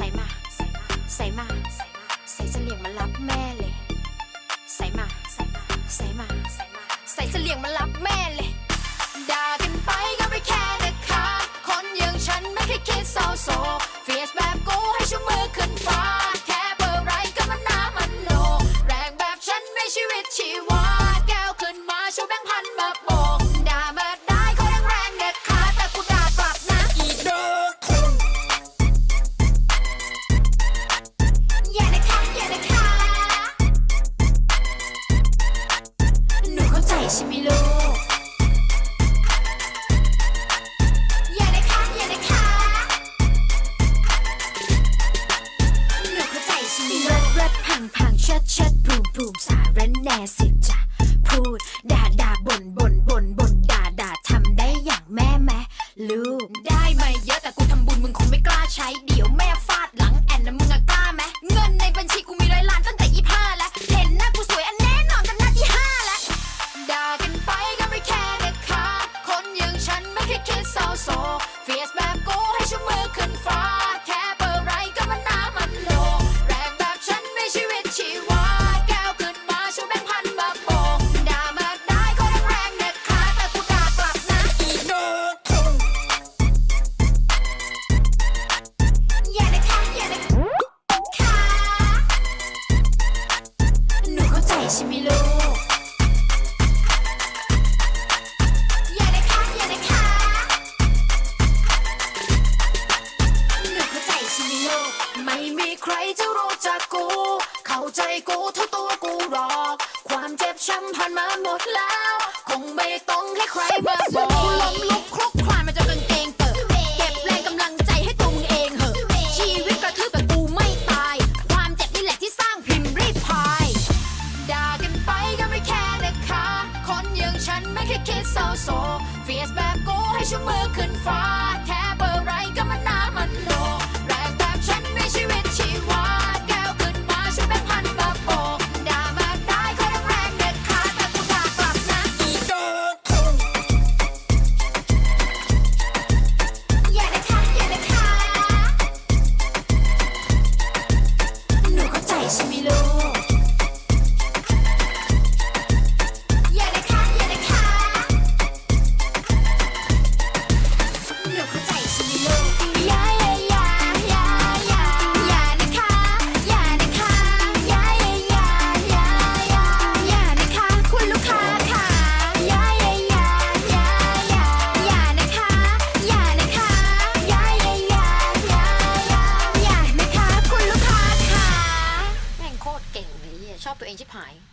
ใส่มา ใส่มา ใส่เสลียงมารับแม่เลย ใส่มา ใส่มา ใส่เสลียงมารับแม่เลย ด่ากันไปก็ไม่แค่นะคะ คนอย่างฉันไม่เคยคิดเศร้าโศกเฟียสแบบกูให้ชูมือขึ้นฟ้า แค่เบอร์ไรก็มันน้ำมันโล แรงแบบฉันไม่ชีวิตชีวา แก้วขึ้นมาชูแบงค์พันมาโบ พังพังเชิดเชิดบูมบูมสารแน่สิจะพูดด่าด่าบ่นบ่นบ่นบ่นด่าด่าทำได้อย่างแม่แม่ลูกได้มาเยอะแต่กูทำบุญมึงคงไม่กล้าใช้เดี๋ยวแม่ฟาดหลังแอนนะมึงอะกล้าไหมเงินในบัญชีกูมีร้อยล้านตั้งแต่ยี่ห้าแล้วเห็นหน้ากูสวยอันแน่นอนกันหน้าที่ห้าแล้วด่ากันไปก็ไม่แค่นะคะคนอย่างฉันไม่เคยคิดเศร้าโศก ใช่ไหมลูก อย่านะคะอย่านะคะ หนูเข้าใจใช่ไหมลูก ไม่มีใครจะรู้จักกู เข้าใจกูเท่าตัวกูหรอก ความเจ็บช้ำผ่านมาหมดแล้ว คงไม่ต้องให้ใครมาบอกกูล้มลุก ไม่เคยคิดเศร้าโศกเฟียสแบบกูให้ชูมือขึ้นฟ้าแค่ อ